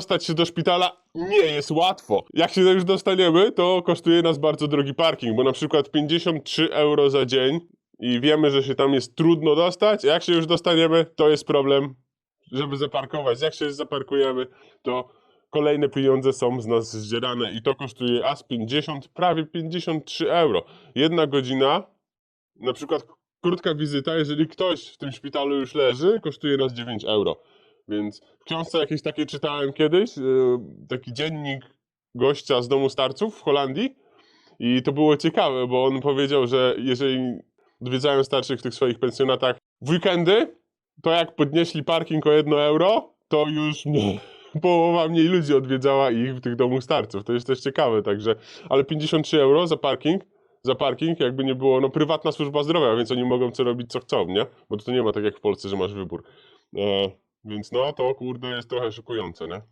dostać się do szpitala nie jest łatwo. Jak się już dostaniemy, to kosztuje nas bardzo drogi parking, bo na przykład 53 euro za dzień i wiemy, że się tam jest trudno dostać. Jak się już dostaniemy, to jest problem, żeby zaparkować. Jak się zaparkujemy, to kolejne pieniądze są z nas zdzierane i to kosztuje aż 50, prawie 53 euro. Jedna godzina, na przykład krótka wizyta, jeżeli ktoś w tym szpitalu już leży, kosztuje nas 9 euro. Więc w książce jakieś takie czytałem kiedyś, yy, taki dziennik gościa z domu starców w Holandii i to było ciekawe, bo on powiedział, że jeżeli odwiedzają starszych w tych swoich pensjonatach w weekendy, to jak podnieśli parking o 1 euro, to już nie, połowa mniej ludzi odwiedzała ich w tych domach starców. To jest też ciekawe, także, ale 53 euro za parking, za parking jakby nie było, no prywatna służba zdrowia, więc oni mogą co robić co chcą, nie? Bo to nie ma tak jak w Polsce, że masz wybór. E, więc no to kurde jest trochę szokujące, nie?